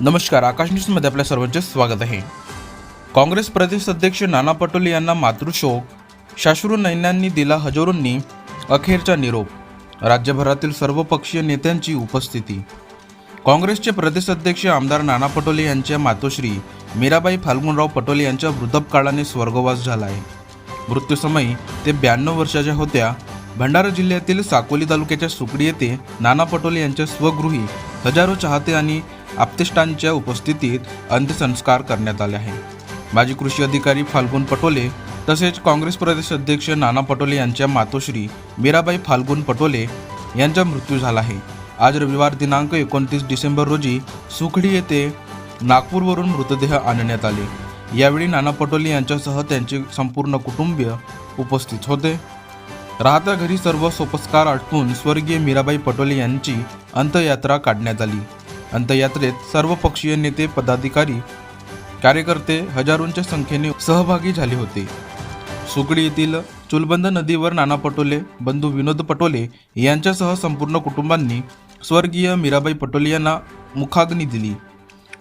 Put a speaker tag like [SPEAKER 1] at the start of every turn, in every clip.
[SPEAKER 1] नमस्कार आकाश न्यूजमध्ये आपल्या सर्वांचे स्वागत आहे. काँग्रेस प्रदेश अध्यक्ष नाना पटोले यांना मातृशोक शाश्रू नैन्यांनी दिला हजारोंनी अखेरचा निरोप राज्यभरातील सर्वपक्षीय नेत्यांची उपस्थिती. काँग्रेसचे प्रदेश अध्यक्ष आमदार नाना पटोले यांच्या मातोश्री मीराबाई फाल्गुनराव पटोले यांच्या वृद्धपकाळाने स्वर्गवास झाला आहे मृत्यूसमयी ते ब्याण्णव वर्षाच्या होत्या. भंडारा जिल्ह्यातील साकोली तालुक्याच्या सुकडी येथे नाना पटोले यांच्या स्वगृही हजारो चाहते आणि आप्तेष्टांच्या उपस्थितीत अंत्यसंस्कार करण्यात आले आहे. माजी कृषी अधिकारी फाल्गुन पटोले तसेच काँग्रेस प्रदेश अध्यक्ष नाना पटोले यांच्या मातोश्री मीराबाई फाल्गुन पटोले यांचा मृत्यू झाला आहे. आज रविवार दिनांक एकोणतीस डिसेंबर रोजी सुखडी येथे नागपूरवरून मृतदेह आणण्यात आले. यावेळी नाना पटोले यांच्यासह त्यांचे संपूर्ण कुटुंबीय उपस्थित होते. राहत्या घरी सर्व सोपस्कार आटपून स्वर्गीय मीराबाई पटोले यांची अंत्ययात्रा काढण्यात आली. अंत्ययात्रेत सर्व पक्षीय नेते पदाधिकारी कार्यकर्ते हजारोंच्या संख्येने सहभागी झाले होते. सुकळी येथील चुलबंद नदीवर नाना पटोले बंधू विनोद पटोले यांच्यासह संपूर्ण कुटुंबांनी स्वर्गीय मीराबाई पटोले यांना मुखाग्नी दिली.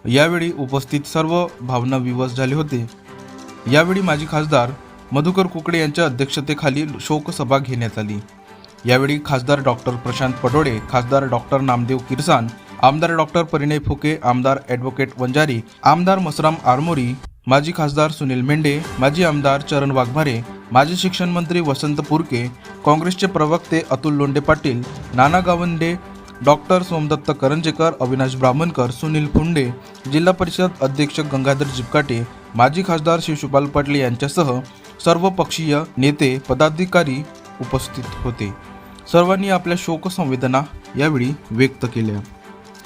[SPEAKER 1] यावेळी उपस्थित सर्व भावना विवश झाले होते. यावेळी माजी खासदार मधुकर कुकडे यांच्या अध्यक्षतेखाली शोकसभा घेण्यात आली. यावेळी खासदार डॉक्टर प्रशांत पटोळे खासदार डॉक्टर नामदेव किरसान आमदार डॉक्टर परिणय फुके आमदार ॲडव्होकेट वंजारी आमदार मसराम आरमोरी माजी खासदार सुनील मेंढे माजी आमदार चरण वाघमारे माजी शिक्षण मंत्री वसंत पुरके काँग्रेसचे प्रवक्ते अतुल लोंढे पाटील नाना गावंडे डॉक्टर सोमदत्त करंजेकर अविनाश ब्राह्मणकर सुनील फुंडे जिल्हा परिषद अध्यक्ष गंगाधर जिपकाटे माजी खासदार शिवशुपाल पाटील यांच्यासह सर्व पक्षीय नेते पदाधिकारी उपस्थित होते. सर्वांनी आपल्या शोकसंवेदना यावेळी व्यक्त केल्या.